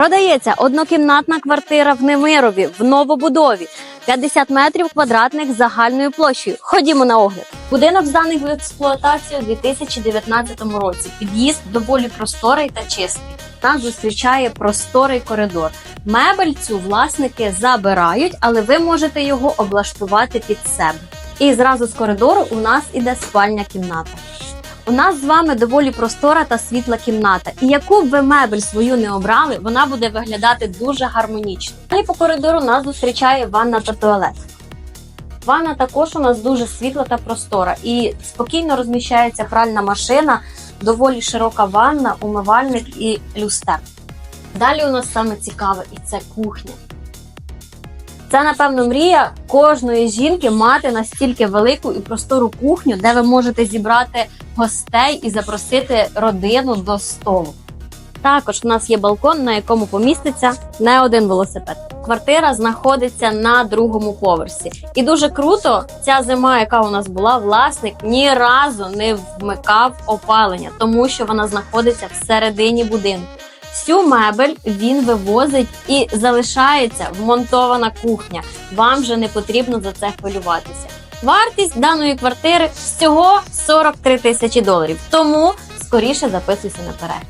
Продається однокімнатна квартира в Немирові в новобудові. 50 метрів квадратних загальною площею. Ходімо на огляд. Будинок зданий в експлуатацію у 2019 році. Під'їзд доволі просторий та чистий. Нас зустрічає просторий коридор. Мебель цю власники забирають, але ви можете його облаштувати під себе. І зразу з коридору у нас іде спальня кімната. У нас з вами доволі простора та світла кімната, і яку б ви мебель свою не обрали, вона буде виглядати дуже гармонічно. Далі по коридору нас зустрічає ванна та туалет. Ванна також у нас дуже світла та простора, і спокійно розміщається пральна машина, доволі широка ванна, умивальник і люстер. Далі у нас саме цікаве, і це кухня. Це, напевно, мрія кожної жінки мати настільки велику і простору кухню, де ви можете зібрати гостей і запросити родину до столу. Також у нас є балкон, на якому поміститься не один велосипед. Квартира знаходиться на другому поверсі. І дуже круто, ця зима, яка у нас була, власник ні разу не вмикав опалення, тому що вона знаходиться всередині будинку. Всю мебель він вивозить і залишається вмонтована кухня. Вам вже не потрібно за це хвилюватися. Вартість даної квартири всього 43 тисячі доларів. Тому скоріше записуйся наперед.